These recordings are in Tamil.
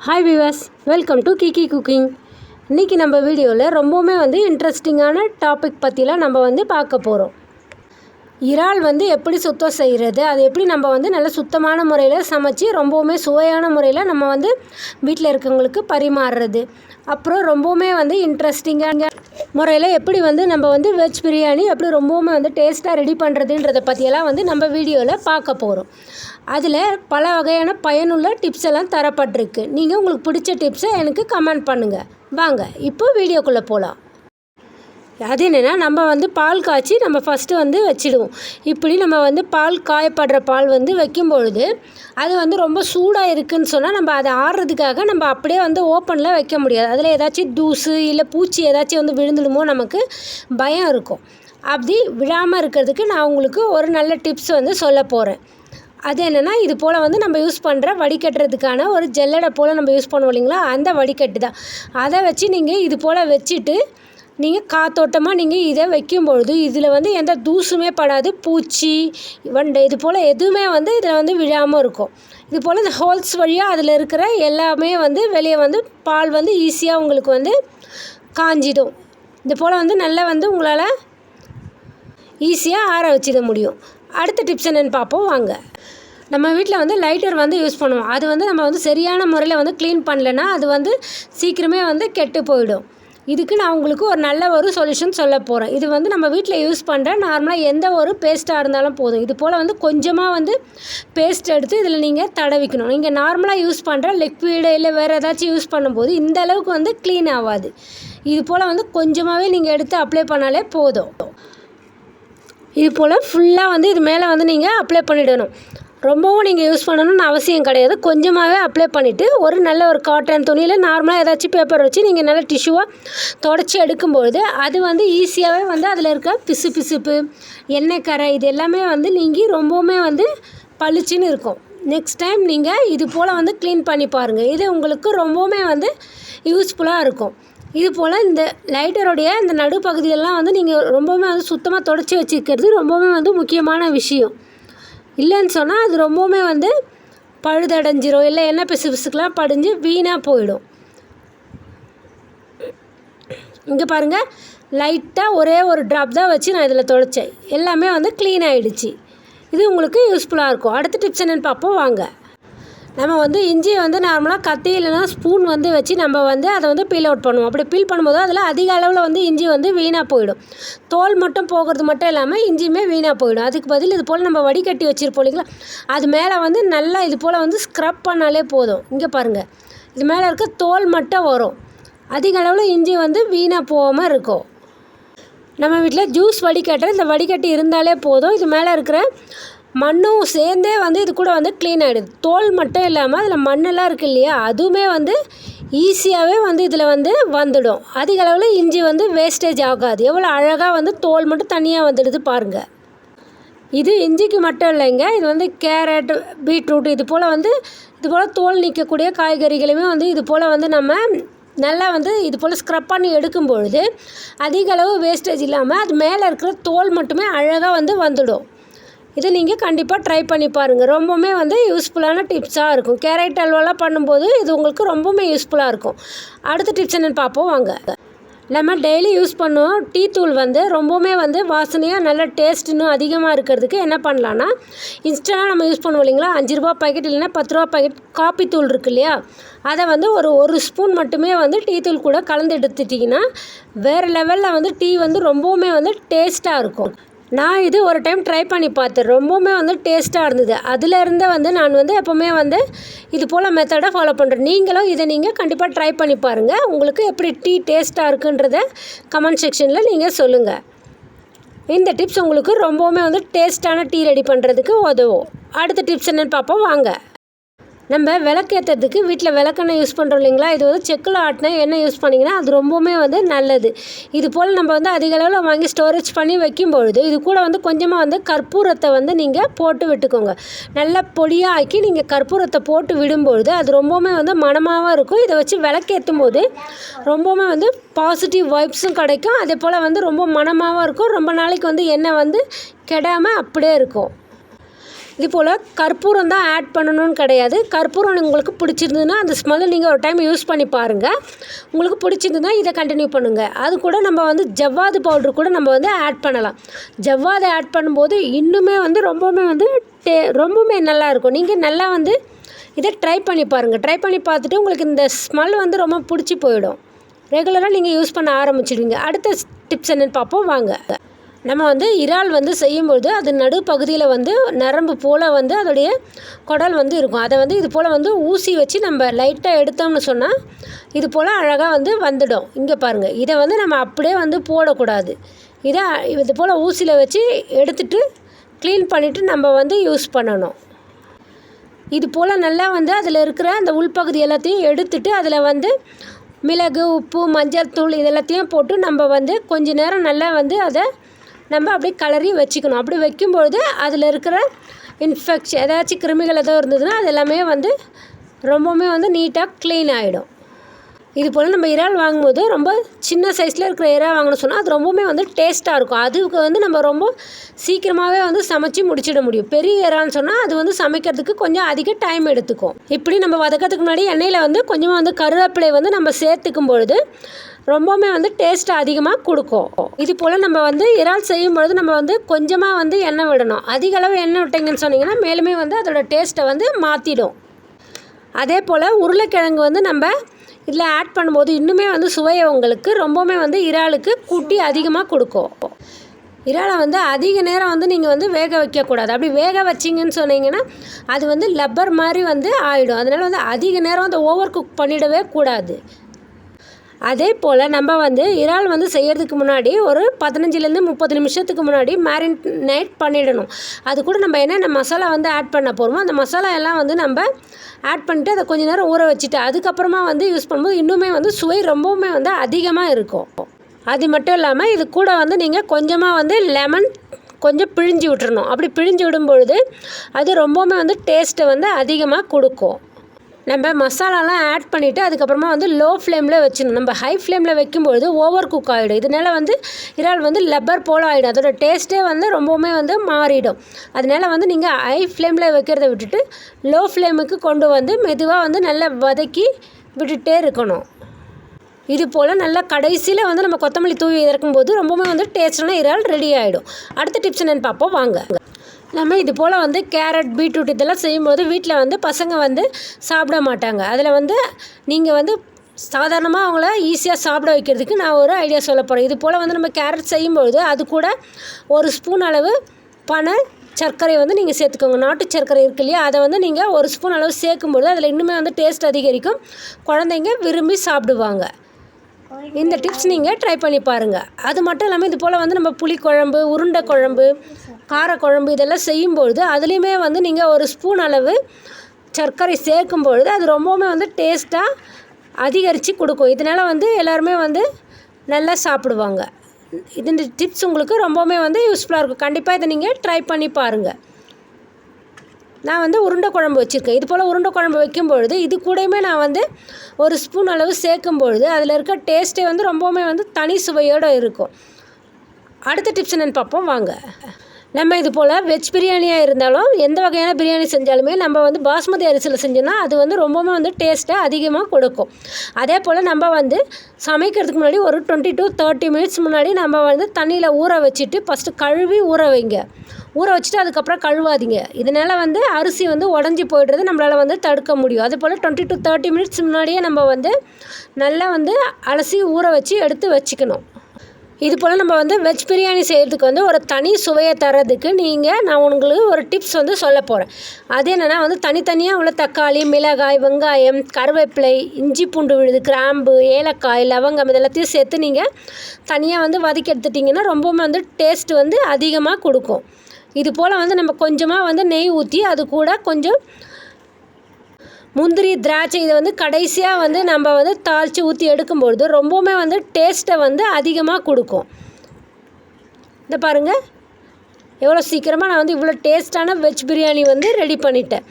Hi viewers welcome to Kiki cooking இன்றைக்கி நம்ம வீடியோவில் ரொம்பவுமே வந்து இன்ட்ரெஸ்டிங்கான டாபிக் பற்றிலாம் நம்ம வந்து பார்க்க போகிறோம் இறால் வந்து எப்படி சுத்தம் செய்கிறது அது எப்படி நம்ம வந்து நல்ல சுத்தமான முறையில் சமைச்சு ரொம்பவுமே சுவையான முறையில் நம்ம வந்து வீட்டில் இருக்கவங்களுக்கு பரிமாறுறது. அப்புறம் ரொம்பவுமே வந்து இன்ட்ரெஸ்டிங்கான முறையில் எப்படி வந்து நம்ம வந்து வெஜ் பிரியாணி எப்படி ரொம்பவுமே வந்து டேஸ்ட்டாக ரெடி பண்ணுறதுன்றதை பற்றியெல்லாம் வந்து நம்ம வீடியோவில் பார்க்க போகிறோம் அதில் பல வகையான பயனுள்ள டிப்ஸ் எல்லாம் தரப்பட்டிருக்கு. நீங்கள் உங்களுக்கு பிடிச்ச டிப்ஸை எனக்கு கமெண்ட் பண்ணுங்கள் வாங்க இப்போ வீடியோக்குள்ளே போகலாம் அது என்னென்னா நம்ம வந்து பால் காய்ச்சி நம்ம ஃபஸ்ட்டு வந்து வச்சிடுவோம். இப்படி நம்ம வந்து பால் காயப்படுற பால் வந்து வைக்கும் பொழுது அது வந்து ரொம்ப சூடாக இருக்குதுன்னு சொன்னால் நம்ம அதை ஆடுறதுக்காக நம்ம அப்படியே வந்து ஓப்பனில் வைக்க முடியாது. அதில் ஏதாச்சும் தூசு இல்லை பூச்சி ஏதாச்சும் வந்து விழுந்துடுமோ நமக்கு பயம் இருக்கும். அப்படி விழாமல் இருக்கிறதுக்கு நான் உங்களுக்கு ஒரு நல்ல டிப்ஸ் வந்து சொல்ல போகிறேன் அது என்னென்னா இது போல் வந்து நம்ம யூஸ் பண்ணுற வடிகட்டுறதுக்கான ஒரு ஜல்லடை போல் நம்ம யூஸ் பண்ணுவோம் இல்லைங்களா? அந்த வடிகட்டு தான். அதை வச்சு நீங்கள் இது போல் வச்சுட்டு நீங்கள் காத்தோட்டமாக நீங்கள் இதை வைக்கும்பொழுது இதில் வந்து எந்த தூசுமே படாது. பூச்சி வண்டை இது போல் எதுவுமே வந்து இதில் வந்து விழாமல் இருக்கும். இது போல் இந்த ஹோல்ஸ் வழியாக அதில் இருக்கிற எல்லாமே வந்து வெளியே வந்து பால் வந்து ஈஸியாக உங்களுக்கு வந்து காஞ்சிடும். இது போல் வந்து நல்லா வந்து உங்களால் ஈஸியாக ஆற வச்சிட முடியும். அடுத்த டிப்ஸ் என்னென்னு பார்ப்போம் வாங்க. நம்ம வீட்டில் வந்து லைட்டர் வந்து யூஸ் பண்ணுவோம். அது வந்து நம்ம வந்து சரியான முறையில் வந்து க்ளீன் பண்ணலைன்னா அது வந்து சீக்கிரமே வந்து கெட்டு போயிடும். இதுக்கு நான் உங்களுக்கு ஒரு நல்ல ஒரு சொல்யூஷன் சொல்ல போகிறேன் இது வந்து நம்ம வீட்டில் யூஸ் பண்ணுற நார்மலாக எந்த ஒரு பேஸ்ட்டாக இருந்தாலும் போதும். இது போல் வந்து கொஞ்சமாக வந்து பேஸ்ட் எடுத்து இதில் நீங்கள் தடவிக்கணும். நீங்கள் நார்மலாக யூஸ் பண்ணுற லிக்விடு இல்லை வேறு ஏதாச்சும் யூஸ் பண்ணும்போது இந்த அளவுக்கு வந்து க்ளீன் ஆகாது. இது போல் வந்து கொஞ்சமாகவே நீங்கள் எடுத்து அப்ளை பண்ணாலே போதும். இது போல் ஃபுல்லாக வந்து இது மேலே வந்து நீங்கள் அப்ளை பண்ணிடணும். ரொம்பவும் நீங்கள் யூஸ் பண்ணணும்னு அவசியம் கிடையாது. கொஞ்சமாகவே அப்ளை பண்ணிவிட்டு ஒரு நல்ல ஒரு காட்டன் துணியில் நார்மலாக ஏதாச்சும் பேப்பர் வச்சு நீங்கள் நல்ல டிஷ்யூவாக தொடச்சி எடுக்கும்பொழுது அது வந்து ஈஸியாகவே வந்து அதில் இருக்க பிசு பிசுப்பு எண்ணெய் கரை இது எல்லாமே வந்து நீங்கி ரொம்பவுமே வந்து பளிச்சுன்னு இருக்கும். நெக்ஸ்ட் டைம் நீங்கள் இது போல் வந்து க்ளீன் பண்ணி பாருங்கள் இது உங்களுக்கு ரொம்பவுமே வந்து யூஸ்ஃபுல்லாக இருக்கும். இது போல் இந்த லைட்டருடைய இந்த நடுப்பகுதியெல்லாம் வந்து நீங்கள் ரொம்பவுமே வந்து சுத்தமாக தொடச்சி வச்சுக்கிறது ரொம்பவுமே வந்து முக்கியமான விஷயம். இல்லைன்னு சொன்னால் அது ரொம்பவுமே வந்து பழுதடைஞ்சிரும். இல்லை என்ன பிசு பிசுக்கெலாம் படிஞ்சு வீணாக போயிடும். இங்கே பாருங்கள் லைட்டாக ஒரே ஒரு ட்ராப் தான் வச்சு நான் இதில் தொலைச்சேன் எல்லாமே வந்து க்ளீன் ஆகிடுச்சு இது உங்களுக்கு யூஸ்ஃபுல்லாக இருக்கும். அடுத்த டிப்ஸ் என்னென்னு பார்ப்போம். வாங்க. நம்ம வந்து இஞ்சியை வந்து நார்மலாக கத்தி இல்லைனா ஸ்பூன் வந்து வச்சு நம்ம வந்து அதை வந்து பீல் அவுட் பண்ணுவோம். அப்படி பீல் பண்ணும்போது அதில் அதிக அளவில் வந்து இஞ்சி வந்து வீணாக போயிடும். தோல் மட்டும் போகிறது மட்டும் இல்லாமல் இஞ்சியுமே வீணாக போயிடும். அதுக்கு பதில் இது போல் நம்ம வடிகட்டி வச்சுருப்போம் இல்லைங்களா? அது மேலே வந்து நல்லா இது போல் வந்து ஸ்க்ரப் பண்ணாலே போதும். இங்கே பாருங்கள் இது மேலே இருக்க தோல் மட்டும் வரும். அதிக அளவில் இஞ்சி வந்து வீணாக போகாமல் இருக்கும். நம்ம வீட்டில் ஜூஸ் வடிகட்டுற இந்த வடிகட்டி இருந்தாலே போதும். இது மேலே இருக்கிற மண்ணும் சேர்ந்தே வந்து இது கூட வந்து க்ளீன் ஆகிடுது தோல் மட்டும் இல்லாமல் அதில் மண்ணெல்லாம் இருக்குது இல்லையா? அதுவுமே வந்து ஈஸியாகவே வந்து இதில் வந்து வந்துடும். அதிக அளவில் இஞ்சி வந்து வேஸ்டேஜ் ஆகாது. எவ்வளோ அழகாக வந்து தோல் மட்டும் தனியாக வந்துடுது பாருங்கள் இது இஞ்சிக்கு மட்டும் இல்லைங்க. இது வந்து கேரட் பீட்ரூட் இது போல் வந்து இது போல் தோல் நிற்கக்கூடிய காய்கறிகளுமே வந்து இது போல் வந்து நம்ம நல்லா வந்து இது போல் ஸ்க்ரப் பண்ணி எடுக்கும் பொழுது அதிக அளவு வேஸ்டேஜ் இல்லாமல் அது மேலே இருக்கிற தோல் மட்டுமே அழகாக வந்து வந்துடும். இதை நீங்கள் கண்டிப்பாக ட்ரை பண்ணி பாருங்கள் ரொம்பவுமே வந்து யூஸ்ஃபுல்லான டிப்ஸாக இருக்கும். கேரட் அல்வாலாம் பண்ணும்போது இது உங்களுக்கு ரொம்பவுமே யூஸ்ஃபுல்லாக இருக்கும். அடுத்த டிப்ஸ் என்னென்னு பார்ப்போம். வாங்க. நம்ம டெய்லி யூஸ் பண்ணுவோம் டீ தூள் வந்து ரொம்பவுமே வந்து வாசனையாக நல்ல டேஸ்ட் இன்னும் அதிகமாக இருக்கிறதுக்கு என்ன பண்ணலான்னா இன்ஸ்டண்ட்டாக நம்ம யூஸ் பண்ணுவோம் இல்லைங்களா? அஞ்சு ரூபா பாக்கெட் இல்லைன்னா பத்து ரூபா பாக்கெட் காப்பி தூள் இருக்கு இல்லையா? அதை வந்து ஒரு ஒரு ஸ்பூன் மட்டுமே வந்து டீ தூள் கூட கலந்து எடுத்துட்டிங்கன்னா வேறு லெவலில் வந்து டீ வந்து ரொம்பவுமே வந்து டேஸ்ட்டாக இருக்கும். நான் இது ஒரு டைம் ட்ரை பண்ணி பார்த்தேன். ரொம்பவுமே வந்து டேஸ்ட்டாக இருந்தது. அதுலேருந்து வந்து நான் வந்து எப்போவுமே வந்து இது போல் மெத்தடை ஃபாலோ பண்ணுறேன் நீங்களும் இதை நீங்கள் கண்டிப்பாக ட்ரை பண்ணி பாருங்கள் உங்களுக்கு எப்படி டீ டேஸ்ட்டாக இருக்குன்றத கமெண்ட் செக்ஷனில் நீங்கள் சொல்லுங்கள் இந்த டிப்ஸ் உங்களுக்கு ரொம்பவுமே வந்து டேஸ்ட்டான டீ ரெடி பண்ணுறதுக்கு உதவும். அடுத்த டிப்ஸ் என்னென்னு பார்ப்போம். வாங்க. நம்ம விளக்கேற்றுறதுக்கு வீட்டில் விளக்கெண்ணெய் யூஸ் பண்ணுறோம் இல்லைங்களா? இது வந்து செக்கில் ஆட்டின எண்ணெய் யூஸ் பண்ணிங்கன்னா அது ரொம்பவுமே வந்து நல்லது. இது போல் நம்ம வந்து அதிக அளவில் வாங்கி ஸ்டோரேஜ் பண்ணி வைக்கும்பொழுது இது கூட வந்து கொஞ்சமாக வந்து கற்பூரத்தை வந்து நீங்கள் போட்டு விட்டுக்கோங்க. நல்லா பொடியாக ஆக்கி நீங்கள் கற்பூரத்தை போட்டு விடும்பொழுது அது ரொம்பவுமே வந்து மனமாகவும் இருக்கும். இதை வச்சு விளக்கேற்றும் போது ரொம்பவுமே வந்து பாசிட்டிவ் வைப்ஸும் கிடைக்கும். அதே போல் வந்து ரொம்ப மனமாகவும் இருக்கும். ரொம்ப நாளைக்கு வந்து எண்ணெய் வந்து கெடாமல் அப்படியே இருக்கும். இது போல் கற்பூரம் தான் ஆட் பண்ணணும்னு கிடையாது. கற்பூரம் உங்களுக்கு பிடிச்சிருந்ததுன்னா அந்த ஸ்மெல்லை நீங்கள் ஒரு டைம் யூஸ் பண்ணி பாருங்கள் உங்களுக்கு பிடிச்சிருந்ததுன்னா இதை கண்டினியூ பண்ணுங்கள் அது கூட நம்ம வந்து ஜவ்வாது பவுட்ரு கூட நம்ம வந்து ஆட் பண்ணலாம். ஜவ்வாது ஆட் பண்ணும்போது இன்னுமே வந்து ரொம்பவுமே வந்து டே ரொம்பவுமே நல்லா இருக்கும். நீங்கள் நல்லா வந்து இதை ட்ரை பண்ணி பாருங்கள் ட்ரை பண்ணி பார்த்துட்டு உங்களுக்கு இந்த ஸ்மெல் வந்து ரொம்ப பிடிச்சி போயிடும். ரெகுலராக நீங்கள் யூஸ் பண்ண ஆரம்பிச்சிடுவீங்க. அடுத்த டிப்ஸ் என்னென்னு பார்ப்போம். வாங்க. நம்ம வந்து இறால் வந்து செய்யும்பொழுது அது நடுப்பகுதியில் வந்து நரம்பு போல் வந்து அதோடைய குடல் வந்து இருக்கும். அதை வந்து இது போல் வந்து ஊசி வச்சு நம்ம லைட்டாக எடுத்தோம்னு சொன்னால் இது போல் அழகாக வந்து வந்துடும். இங்கே பாருங்கள் இதை வந்து நம்ம அப்படியே வந்து போடக்கூடாது. இதை இது போல் ஊசியில் வச்சு எடுத்துட்டு க்ளீன் பண்ணிவிட்டு நம்ம வந்து யூஸ் பண்ணணும். இது போல் நல்லா வந்து அதில் இருக்கிற அந்த உள்பகுதி எல்லாத்தையும் எடுத்துட்டு அதில் வந்து மிளகு உப்பு மஞ்சள் தூள் இது எல்லாத்தையும் போட்டு நம்ம வந்து கொஞ்ச நேரம் நல்லா வந்து அதை நம்ம அப்படியே கலரி வச்சுக்கணும். அப்படி வைக்கும்பொழுது அதில் இருக்கிற இன்ஃபெக்ஷன் ஏதாச்சும் கிருமிகள் ஏதோ இருந்ததுன்னா அது எல்லாமே வந்து ரொம்பவுமே வந்து நீட்டாக க்ளீன் ஆகிடும் இது போல் நம்ம இறால் வாங்கும்போது ரொம்ப சின்ன சைஸில் இருக்கிற இறால் வாங்கணும் சொன்னால் அது ரொம்பவுமே வந்து டேஸ்ட்டாக இருக்கும். அதுக்கு வந்து நம்ம ரொம்ப சீக்கிரமாகவே வந்து சமைச்சு முடிச்சிட முடியும். பெரிய இறால்னு சொன்னால் அது வந்து சமைக்கிறதுக்கு கொஞ்சம் அதிக டைம் எடுத்துக்கும். இப்படி நம்ம வதக்கிறதுக்கு முன்னாடி எண்ணெயில் வந்து கொஞ்சமாக வந்து கருவேப்பிலை வந்து நம்ம சேர்த்துக்கும் பொழுது ரொம்பவுமே வந்து டேஸ்ட் அதிகமாக கொடுக்கும். இது போல் நம்ம வந்து இறால் செய்யும் பொழுது நம்ம வந்து கொஞ்சமாக வந்து எண்ணெய் விடணும். அதிக அளவு எண்ணெய் விட்டிங்கன்னு சொன்னிங்கன்னா மேலுமே வந்து அதோட டேஸ்ட்டை வந்து மாற்றிடும் அதே போல் உருளைக்கிழங்கு வந்து நம்ம இதில் ஆட் பண்ணும்போது இன்னுமே வந்து சுவையை உங்களுக்கு ரொம்பவுமே வந்து இறாலுக்கு கூட்டி அதிகமாக கொடுக்கும். இறாலை வந்து அதிக நேரம் வந்து நீங்கள் வந்து வேக வைக்கக்கூடாது. அப்படி வேக வச்சிங்கன்னு சொன்னீங்கன்னா அது வந்து லப்பர் மாதிரி வந்து ஆகிடும் அதனால் வந்து அதிக நேரம் வந்து ஓவர் குக் பண்ணிடவே கூடாது. அதே போல் நம்ம வந்து இறால் வந்து செய்கிறதுக்கு முன்னாடி ஒரு பதினஞ்சுலேருந்து முப்பது நிமிஷத்துக்கு முன்னாடி மேரினேட் பண்ணிடணும். அது கூட நம்ம என்னென்ன மசாலா வந்து ஆட் பண்ண போகிறோமோ அந்த மசாலா எல்லாம் வந்து நம்ம ஆட் பண்ணிட்டு அதை கொஞ்சம் நேரம் ஊற வச்சுட்டு அதுக்கப்புறமா வந்து யூஸ் பண்ணும்போது இன்னுமே வந்து சுவை ரொம்பவுமே வந்து அதிகமாக இருக்கும். அது மட்டும் இல்லாமல் இது கூட வந்து நீங்கள் கொஞ்சமாக வந்து லெமன் கொஞ்சம் பிழிஞ்சு விட்டுறணும். அப்படி பிழிஞ்சு விடும்பொழுது அது ரொம்பவுமே வந்து டேஸ்ட்டை வந்து அதிகமாக கொடுக்கும். நம்ம மசாலாலாம் ஆட் பண்ணிவிட்டு அதுக்கப்புறமா வந்து லோ ஃப்ளேமில் வச்சிடணும். நம்ம ஹை ஃப்ளேமில் வைக்கும்பொழுது ஓவர் குக் ஆகிடும் இதனால் வந்து இறால் வந்து லப்பர் போல் ஆகிடும் அதோட டேஸ்ட்டே வந்து ரொம்பவுமே வந்து மாறிடும். அதனால் வந்து நீங்கள் ஹை ஃப்ளேமில் வைக்கிறத விட்டுட்டு லோ ஃப்ளேமுக்கு கொண்டு வந்து மெதுவாக வந்து நல்லா வதக்கி விட்டுட்டே இருக்கணும். இது போல் நல்லா கடைசியில் வந்து நம்ம கொத்தமல்லி தூவி இறக்கும்போது ரொம்பவுமே வந்து டேஸ்டான இறால் ரெடி ஆகிடும் அடுத்த டிப்ஸ் என்னென்னு பார்ப்போம். வாங்க. நம்ம இது போல் வந்து கேரட் பீட்ரூட் இதெல்லாம் செய்யும்போது வீட்டில் வந்து பசங்க வந்து சாப்பிட மாட்டாங்க. அதில் வந்து நீங்கள் வந்து சாதாரணமாக அவங்கள ஈஸியாக சாப்பிட வைக்கிறதுக்கு நான் ஒரு ஐடியா சொல்ல போகிறேன் இது போல் வந்து நம்ம கேரட் செய்யும்பொழுது அது கூட ஒரு ஸ்பூன் அளவு பனை சர்க்கரை வந்து நீங்கள் சேர்த்துக்கோங்க. நாட்டு சர்க்கரை இருக்கு இல்லையா? அதை வந்து நீங்கள் ஒரு ஸ்பூன் அளவு சேர்க்கும்பொழுது அதில் இன்னுமே வந்து டேஸ்ட் அதிகரிக்கும். குழந்தைங்க விரும்பி சாப்பிடுவாங்க. இந்த டிப்ஸ் நீங்கள் ட்ரை பண்ணி பாருங்கள் அது மட்டும் இல்லாமல் இது போல் வந்து நம்ம புளிக்குழம்பு உருண்டை குழம்பு காரக்குழம்பு இதெல்லாம் செய்யும்பொழுது அதுலேயுமே வந்து நீங்கள் ஒரு ஸ்பூன் அளவு சர்க்கரை சேர்க்கும் பொழுது அது ரொம்பவுமே வந்து டேஸ்ட்டாக அதிகரித்து கொடுக்கும். இதனால் வந்து எல்லாருமே வந்து நல்லா சாப்பிடுவாங்க. இந்த டிப்ஸ் உங்களுக்கு ரொம்பவுமே வந்து யூஸ்ஃபுல்லாக இருக்கும். கண்டிப்பாக இதை நீங்கள் ட்ரை பண்ணி பாருங்கள் நான் வந்து உருண்டை குழம்பு வச்சுருக்கேன். இது போல் உருண்டை குழம்பு வைக்கும் பொழுது இது கூடயுமே நான் வந்து ஒரு ஸ்பூன் அளவு சேர்க்கும் பொழுது அதில் இருக்க டேஸ்ட்டே வந்து ரொம்பவுமே வந்து தனி சுவையோடு இருக்கும். அடுத்த டிப்ஸ் என்னென்னு பார்ப்போம். வாங்க. நம்ம இது போல் வெஜ் பிரியாணியாக இருந்தாலும் எந்த வகையான பிரியாணி செஞ்சாலுமே நம்ம வந்து பாஸ்மதி அரிசியில் செஞ்சோம்னா அது வந்து ரொம்பவுமே வந்து டேஸ்ட்டை அதிகமாக கொடுக்கும். அதே போல் நம்ம வந்து சமைக்கிறதுக்கு முன்னாடி ஒரு டுவெண்ட்டி டு தேர்ட்டி மினிட்ஸ் முன்னாடி நம்ம வந்து தண்ணியில் ஊற வச்சுட்டு ஃபஸ்ட்டு கழுவி ஊற வைங்க. ஊற வச்சுட்டு அதுக்கப்புறம் கழுவாதீங்க. இதனால் வந்து அரிசி வந்து உடஞ்சி போய்டுறது நம்மளால் வந்து தடுக்க முடியும். அதே போல் டுவெண்ட்டி டு தேர்ட்டி மினிட்ஸ் முன்னாடியே நம்ம வந்து நல்லா வந்து அலசி ஊற வச்சு எடுத்து வச்சுக்கணும். இது போல் நம்ம வந்து வெஜ் பிரியாணி செய்கிறதுக்கு வந்து ஒரு தனி சுவையை தரதுக்கு நீங்கள் நான் உங்களுக்கு ஒரு டிப்ஸ் வந்து சொல்ல போகிறேன் அது என்னென்னா வந்து தனித்தனியாக உள்ள தக்காளி மிளகாய் வெங்காயம் கருவேப்பிலை இஞ்சி பூண்டு விழுது கிராம்பு ஏலக்காய் லவங்கம் இதெல்லாத்தையும் சேர்த்து நீங்கள் தனியாக வந்து வதக்கி எடுத்துட்டிங்கன்னா ரொம்பவுமே வந்து டேஸ்ட் வந்து அதிகமாக கொடுக்கும். இது போல் வந்து நம்ம கொஞ்சமாக வந்து நெய் ஊற்றி அது கூட கொஞ்சம் முந்திரி திராட்சை இதை வந்து கடைசியாக வந்து நம்ம வந்து தாளித்து ஊற்றி எடுக்கும்பொழுது ரொம்பவுமே வந்து டேஸ்ட்டை வந்து அதிகமாக கொடுக்கும். இந்த பாருங்கள் எவ்வளோ சீக்கிரமாக நான் வந்து இவ்வளோ டேஸ்ட்டான வெஜ் பிரியாணி வந்து ரெடி பண்ணிட்டேன்.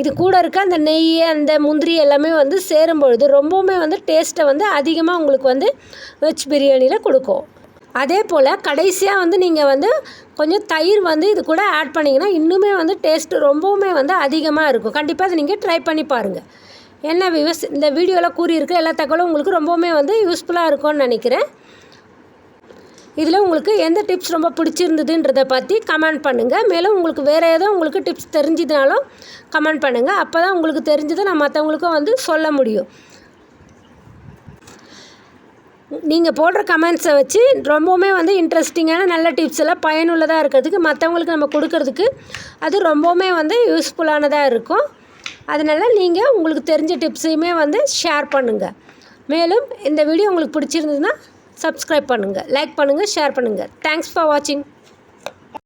இது கூட இருக்க அந்த நெய் அந்த முந்திரி எல்லாமே வந்து சேரும் பொழுது ரொம்பவுமே வந்து டேஸ்ட்டை வந்து அதிகமாக உங்களுக்கு வந்து வெஜ் பிரியாணியில் கொடுக்கும். அதே போல் கடைசியாக வந்து நீங்கள் வந்து கொஞ்சம் தயிர் வந்து இது கூட ஆட் பண்ணிங்கன்னா இன்னுமே வந்து டேஸ்ட்டு ரொம்பவுமே வந்து அதிகமாக இருக்கும். கண்டிப்பாக அதை நீங்கள் ட்ரை பண்ணி பாருங்கள் என்ன விவஸ் இந்த வீடியோவில் கூறியிருக்க எல்லா தகவலும் உங்களுக்கு ரொம்பவுமே வந்து யூஸ்ஃபுல்லாக இருக்கும்னு நினைக்கிறேன். இதில் உங்களுக்கு எந்த டிப்ஸ் ரொம்ப பிடிச்சிருந்ததுன்றதை பற்றி கமெண்ட் பண்ணுங்கள் மேலும் உங்களுக்கு வேறு ஏதோ உங்களுக்கு டிப்ஸ் தெரிஞ்சதுனாலும் கமெண்ட் பண்ணுங்கள் அப்போ தான் உங்களுக்கு தெரிஞ்சதை நான் மற்றவங்களுக்கும் வந்து சொல்ல முடியும். நீங்கள் போடுற கமெண்ட்ஸை வச்சு ரொம்பவுமே வந்து இன்ட்ரெஸ்டிங்கான நல்ல டிப்ஸ் எல்லாம் பயனுள்ளதாக இருக்கிறதுக்கு மற்றவங்களுக்கு நம்ம கொடுக்கறதுக்கு அது ரொம்பவுமே வந்து யூஸ்ஃபுல்லானதாக இருக்கும். அதனால் நீங்கள் உங்களுக்கு தெரிஞ்ச டிப்ஸையுமே வந்து ஷேர் பண்ணுங்கள் மேலும் இந்த வீடியோ உங்களுக்கு பிடிச்சிருந்ததுன்னா சப்ஸ்கிரைப் பண்ணுங்கள் லைக் பண்ணுங்கள் ஷேர் பண்ணுங்கள் தேங்க்ஸ் ஃபார் வாட்சிங்